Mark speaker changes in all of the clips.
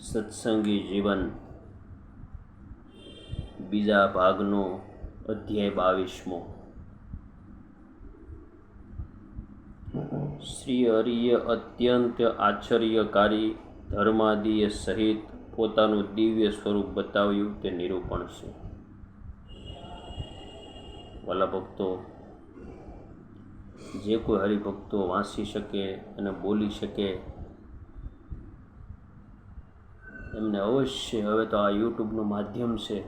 Speaker 1: સત્સંગી જીવન. બીજા ભાગનો અધ્યાય બાવીસમો. શ્રી હરિએ અત્યંત આશ્ચર્યકારી ધર્માદિએ સહિત પોતાનું દિવ્ય સ્વરૂપ બતાવ્યું તે નિરૂપણ છે. વાલા ભક્તો, જે કોઈ હરિભક્તો વાંચી શકે અને બોલી શકે એમને અવશ્ય હવે તો આ યુટ્યુબનું માધ્યમ છે.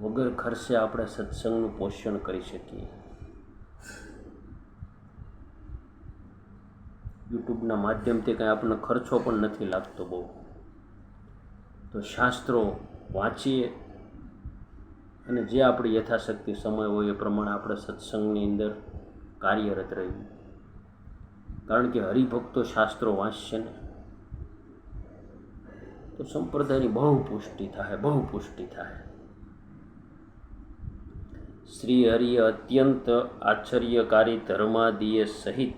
Speaker 1: વગર ખર્ચે આપણે સત્સંગનું પોષણ કરી શકીએ. યુટ્યુબના માધ્યમથી કંઈ આપણને ખર્ચો પણ નથી લાગતો બહુ. તો શાસ્ત્રો વાંચીએ અને જે આપણી યથાશક્તિ સમય હોય એ પ્રમાણે આપણે સત્સંગની અંદર કાર્યરત રહીએ. કારણ કે હરિભક્તો શાસ્ત્રો વાંચશે ને. તો સંપ્રદાયની બહુ પુષ્ટિ થાય, બહુ પુષ્ટિ થાય. શ્રી હરિએ અત્યંત આશ્ચર્યકારી ધર્માદિએ સહિત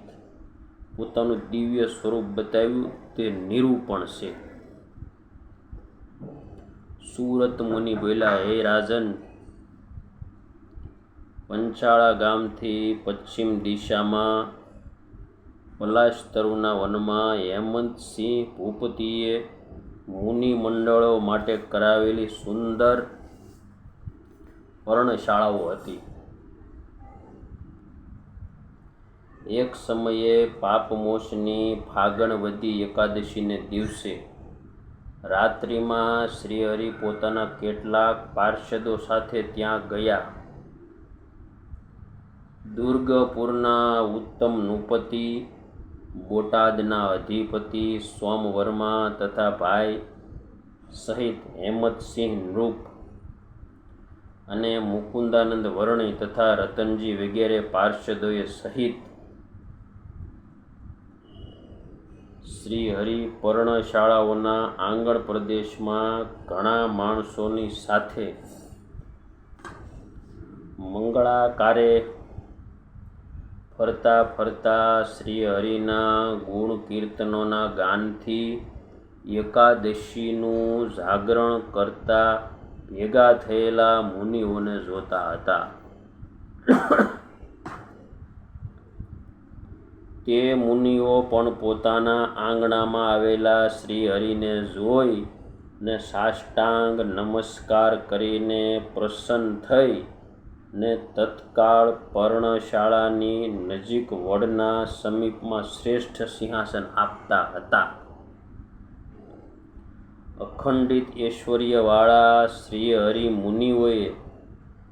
Speaker 1: પોતાનું દિવ્ય સ્વરૂપ બતાવ્યું, તે નિરૂપણ છે. સુરત મુનિ બોલ્યા, હે રાજન, પંચાળા ગામથી પશ્ચિમ દિશામાં પલાશ તરુના વનમાં હેમંતસિંહ ભૂપતિએ મુનિ મંડળો માટે કરાવેલી સુંદર પર્ણશાળાઓ હતી. એક સમયે પાપમોશની ફાગણવદી એકાદશીને દિવસે રાત્રિમાં શ્રીહરિ પોતાના કેટલાક પાર્ષદો સાથે ત્યાં ગયા. દુર્ગપુરના ઉત્તમ નૃપતિ બોટાદના અધિપતિ સોમવર્મા તથા ભાઈ સહિત હેમતસિંહ નૃપ અને મુકુંદાનંદ વર્ણી તથા રતનજી વગેરે પાર્ષદોએ સહિત શ્રી હરિ પર્ણશાળાઓના આંગણ પ્રદેશમાં ઘણા માણસોની સાથે મંગળાકારે ફરતા ફરતા શ્રી હરિના ગુણ કીર્તનોના ગાનથી એકાદશીનું જાગરણ કરતા ભેગા થયેલા મુનિઓને જોતા હતા. તે મુનિઓ પણ પોતાના આંગણામાં આવેલા શ્રી હરિને જોઈ ને સાષ્ટાંગ નમસ્કાર કરીને પ્રસન્ન થઈ ને તત્કાળ પર્ણશાળાની નજીક વડના સમીપમાં શ્રેષ્ઠ સિંહાસન આપતા હતા. અખંડિત ઐશ્વર્યવાળા શ્રી હરિ મુનિઓએ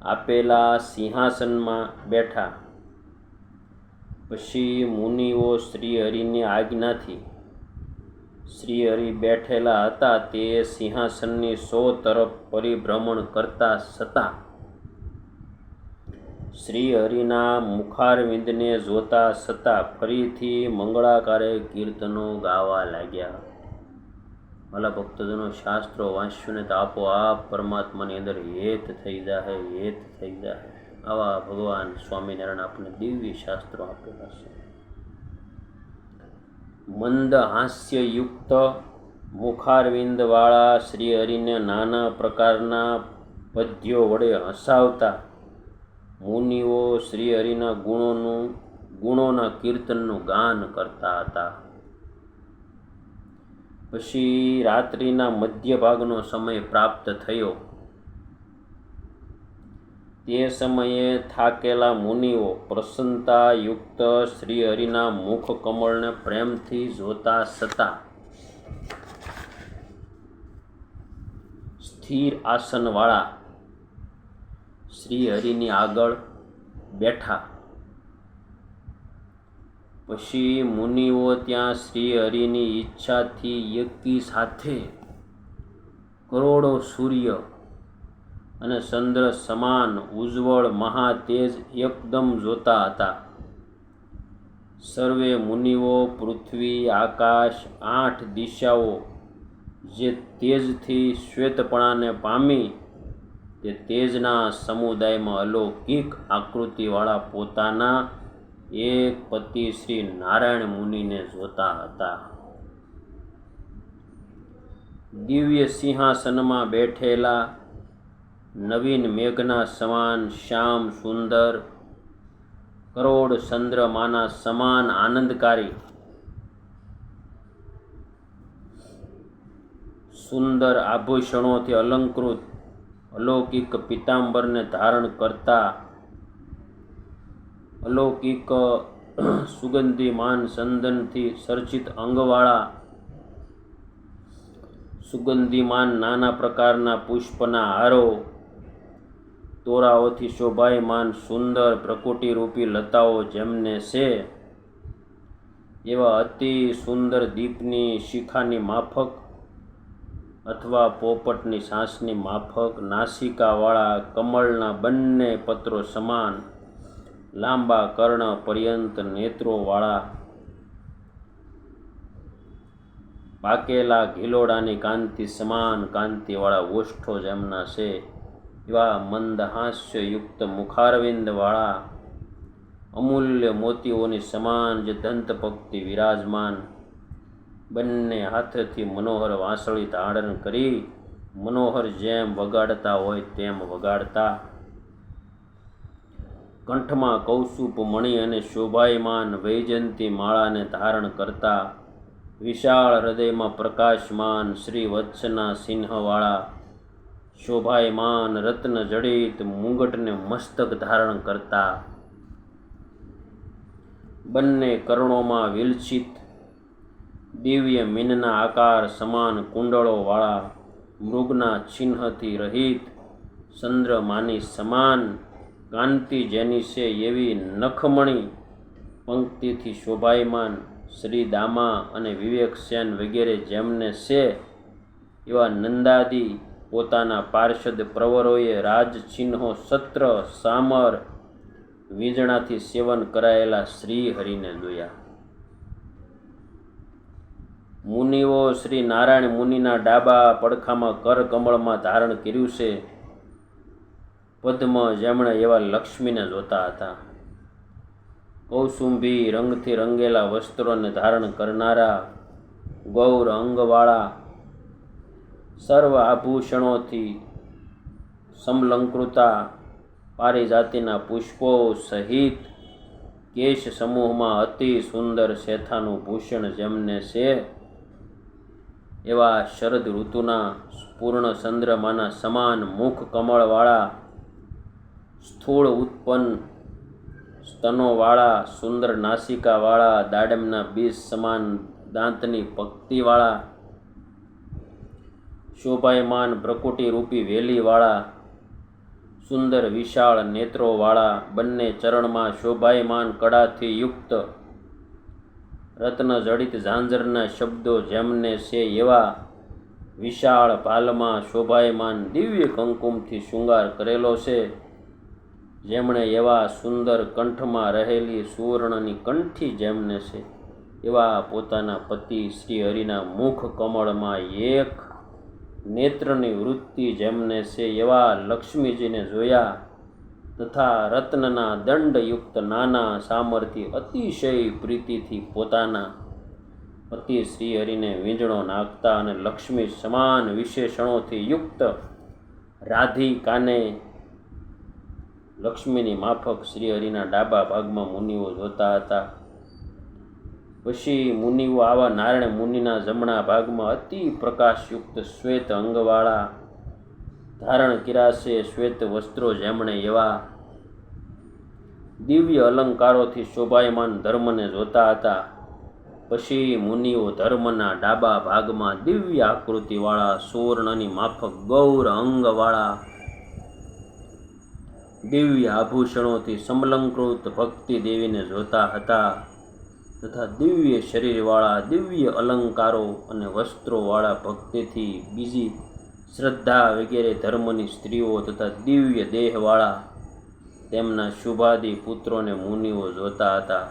Speaker 1: આપેલા સિંહાસનમાં બેઠા. પછી મુનિઓ શ્રી હરિની આજ્ઞાથી શ્રી હરિ બેઠેલા હતા તે સિંહાસનની સો તરફ પરિભ્રમણ કરતા છતાં શ્રી હરિના મુખારવિંદને જોતા છતાં ફરીથી મંગળાકારે કીર્તનો ગાવા લાગ્યા. ભલા ભક્તજનો, શાસ્ત્રો વાંચ્યું ને તો આપોઆપ પરમાત્માની અંદર હેત થઈ જાય હેત થઈ જાય આવા ભગવાન સ્વામિનારાયણ આપણને દિવ્ય શાસ્ત્રો આપેલા છે મંદ હાસ્યયુક્ત મુખારવિંદવાળા શ્રી હરિને નાના પ્રકારના પદ્યો વડે હસાવતા મુનિઓ શ્રી હરિના ગુણોનું, ગુણોના કીર્તનનું ગાન કરતા હતા. પછી રાત્રિના મધ્ય ભાગનો સમય પ્રાપ્ત થયો. તે સમયે થાકેલા મુનિઓ પ્રસન્નતાયુક્ત શ્રી હરિના મુખ કમળને પ્રેમથી જોતા સતા સ્થિર આસનવાળા શ્રી હરિની આગળ બેઠા. પછી મુનિઓ ત્યાં શ્રી હરિની ઈચ્છાથી એકી સાથે કરોડો સૂર્ય અને ચંદ્ર સમાન ઉજ્જવળ મહાતેજ એકદમ જોતા હતા. સર્વે મુનિઓ પૃથ્વી, આકાશ, આઠ દિશાઓ જે તેજથી શ્વેતપણાને પામી તે તેજના સમુદાયમાં અલૌકિક આકૃતિવાળા પોતાના એક પતિ શ્રી નારાયણ મુનિને જોતા હતા. દિવ્ય સિંહાસનમાં બેઠેલા નવીન મેઘના સમાન શ્યામ સુંદર, કરોડ ચંદ્રમાના સમાન આનંદકારી, સુંદર આભૂષણોથી અલંકૃત અલૌકિક પિતાંબરને ધારણ કરતા અલૌકિક સુગંધીમાન સંદનથી સર્જિત અંગવાળા સુગંધીમાન નાના પ્રકારના પુષ્પના હારો, તોરાઓથી શોભાયમાન સુંદર પ્રકૃતિરૂપી લતાઓ જેમને છે, એવા અતિ સુંદર દીપની શિખાની માફક અથવા પોપટની સાંસની માફક, નાસિકાવાળા કમળના બંને પત્રો સમાન લાંબા કર્ણ પર્યંત નેત્રોવાળા પાકેલા ઘિલોડાની કાંતિ સમાન કાંતિવાળા ઓષ્ઠો જેમના છે, એવા મંદહાસ્યયુક્ત મુખારવિંદવાળા, અમૂલ્ય મોતીઓની સમાન જે દંતપક્તિ વિરાજમાન બંને હાથેથી મનોહર વાંસળી ધારણ કરી મનોહર જેમ વગાડતા હોય તેમ વગાડતા કંઠમાં કૌસુપ મણિ અને શોભાયમાન વૈજયંતી માળાને ધારણ કરતા વિશાળ હૃદયમાં પ્રકાશમાન શ્રી વત્સના સિંહવાળા શોભાયમાન રત્ન જડિત મુંગટને મસ્તક ધારણ કરતા. બંને કરણોમાં વિલસિત દિવ્ય મીનના આકાર સમાન કુંડળોવાળા મૃગના ચિહ્નથી રહિત ચંદ્રમાની સમાન કાંતિ જેની છે એવી નખમણી પંક્તિથી શોભાયમાન શ્રી દામા અને વિવેક સેન વગેરે જેમને છે એવા નંદાદી પોતાના પાર્ષદ પ્રવરોએ રાજચિહ્નો સત્ર સામર વીજણાથી સેવન કરાયેલા શ્રી હરિને જોયા મુનિઓ શ્રી નારાયણ મુનિના ડાબા પડખામાં કર કમળમાં ધારણ કર્યું છે. પદ્મ જેમણે એવા લક્ષ્મીને જોતા હતા. કૌસુંભી રંગથી રંગેલા વસ્ત્રોને ધારણ કરનારા ગૌર અંગવાળા સર્વ આભૂષણોથી સમલંકૃતા પારિજાતિના પુષ્પો સહિત કેશ સમૂહમાં અતિ સુંદર શેથાનું ભૂષણ જેમને છે એવા શરદ ઋતુના પૂર્ણ ચંદ્રમાના સમાન મુખ કમળવાળા સ્થૂળ ઉત્પન્ન સ્તનોવાળા, સુંદર નાસિકાવાળા, દાડમના બીજ સમાન દાંતની પક્તિવાળા, શોભાયમાન પ્રકૃતિરૂપી વેલીવાળા, સુંદર વિશાળ નેત્રોવાળા બંને ચરણમાં શોભાયમાન કળાથી યુક્ત રત્ન જડિત ઝાંઝરના શબ્દો જેમને છે એવા વિશાળ પાલમાં શોભાયમાન દિવ્ય કંકુમથી શૃંગાર કરેલો છે, જેમણે એવા સુંદર કંઠમાં રહેલી સુવર્ણની કંઠી જેમને છે, એવા પોતાના પતિ શ્રી હરિના મુખ કમળમાં એક નેત્રની વૃત્તિ જેમને છે એવા લક્ષ્મીજીને જોયા તથા રત્નના દંડયુક્ત નાના સામર્થ્ય અતિશય પ્રીતિથી પોતાના પતિ શ્રી હરિને વીંજણો નાખતા અને લક્ષ્મી સમાન વિશેષણોથી યુક્ત રાધિકાને લક્ષ્મીની માફક શ્રી હરિના ડાબા ભાગમાં મુનિઓ જોતા હતા. પછી મુનિઓ આવા નારાયણ મુનિના જમણા ભાગમાં અતિ પ્રકાશયુક્ત શ્વેત અંગવાળા, ધારણ કિરાશે શ્વેત વસ્ત્રો જેમણે એવા દિવ્ય અલંકારોથી શોભાયમાન ધર્મને જોતા હતા. પછી મુનિઓ ધર્મના ડાબા ભાગમાં દિવ્ય આકૃતિવાળા સુવર્ણની માફક ગૌર અંગવાળા દિવ્ય આભૂષણોથી સમલંકૃત ભક્તિ દેવીને જોતા હતા તથા દિવ્ય શરીરવાળા, દિવ્ય અલંકારો અને વસ્ત્રોવાળા ભક્તિથી બીજી શ્રદ્ધા વગેરે ધર્મની સ્ત્રીઓ તથા દિવ્ય દેહવાળા તેમના શુભાદી પુત્રોને મુનિઓ જોતા હતા.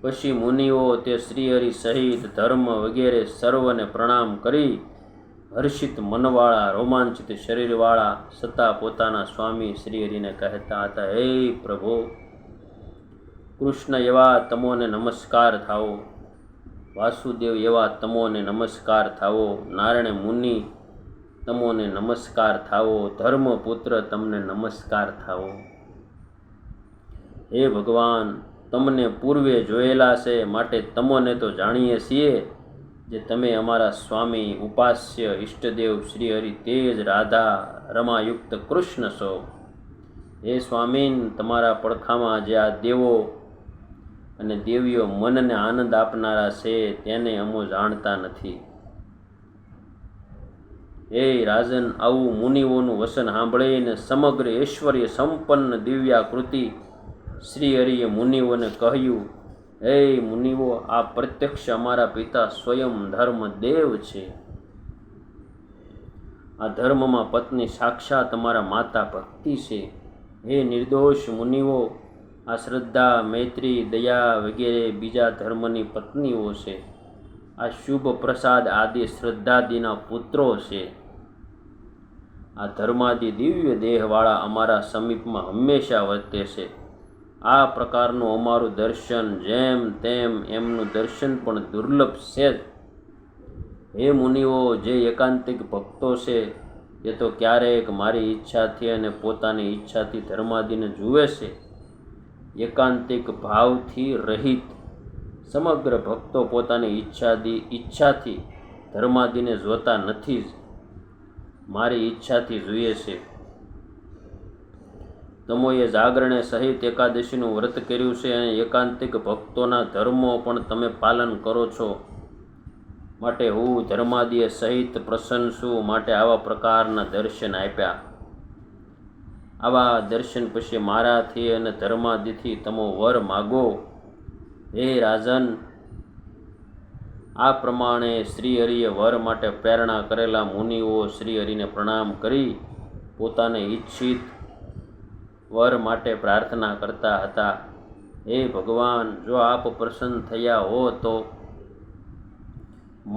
Speaker 1: પછી મુનિઓ તે શ્રીહરિ સહિત ધર્મ વગેરે સર્વને પ્રણામ કરી હર્ષિત મનવાળા, રોમાંચિત શરીરવાળા સતા પોતાના સ્વામી શ્રીહરિને કહેતા હતા, હે પ્રભુ, કૃષ્ણ એવા તમોને નમસ્કાર થાઓ. વાસુદેવ એવા તમોને નમસ્કાર થાવો નારાયણ મુનિ તમોને નમસ્કાર થાવો, ધર્મપુત્ર તમને નમસ્કાર થાવો. હે ભગવાન, તમને પૂર્વે જોયેલા છે, માટે તમોને તો જાણીએ છીએ જે તમે અમારા સ્વામી ઉપાસ્ય ઈષ્ટદેવ શ્રી હરિ તેજ રાધા રમાયુક્ત કૃષ્ણ છો. હે સ્વામીન, તમારા પડખામાં જે આ દેવો અને દેવીઓ મનને આનંદ આપનારા છે, તેને અમો જાણતા નથી. હે રાજન આવું મુનિઓનું વસન સાંભળીને સમગ્ર ઐશ્વર્ય સંપન્ન દિવ્યાકૃતિ શ્રી હરિએ મુનિઓને કહ્યું, હે મુનિઓ, આ પ્રત્યક્ષ અમારા પિતા સ્વયં ધર્મ દેવ છે. આ ધર્મમાં પત્ની સાક્ષાત અમારા માતા ભક્તિ છે. હે નિર્દોષ મુનિઓ, આ શ્રદ્ધા, મૈત્રી, દયા વગેરે બીજા ધર્મની પત્નીઓ છે. આ શુભ પ્રસાદ આદિ શ્રદ્ધાદિના પુત્રો છે. આ ધર્માદિ દિવ્ય દેહવાળા અમારા સમીપમાં હંમેશા વર્તે છે. આ પ્રકારનું અમારું દર્શન જેમ તેમ એમનું દર્શન પણ દુર્લભ છે હે મુનિઓ, જે એકાંતિક ભક્તો છે, એ તો ક્યારેક મારી ઈચ્છાથી અને પોતાની ઈચ્છાથી ધર્માદિને જુએ છે. એકાંતિક ભાવથી રહિત સમગ્ર ભક્તો પોતાની ઈચ્છાદી ઈચ્છાથી ધર્માદિને જોતા નથી જ. મારી ઈચ્છાથી જોઈએ છે. તમોએ જાગરણે સહિત એકાદશીનું વ્રત કર્યું છે અને એકાંતિક ભક્તોના ધર્મો પણ તમે પાલન કરો છો. માટે હું ધર્માદિએ સહિત પ્રસન્ન છું, માટે આવા પ્રકારના દર્શન આપ્યા. આવા દર્શન પછી મારાથી અને ધર્માદિથી તમો વર માગો. હે રાજન, આ પ્રમાણે શ્રી હરિએ વર માટે પ્રેરણા કરેલા મુનિઓ શ્રીહરિને પ્રણામ કરી, પોતાને ઈચ્છિત વર માટે પ્રાર્થના કરતા હતા. હે ભગવાન, જો આપ પ્રસન્ન થયા હો તો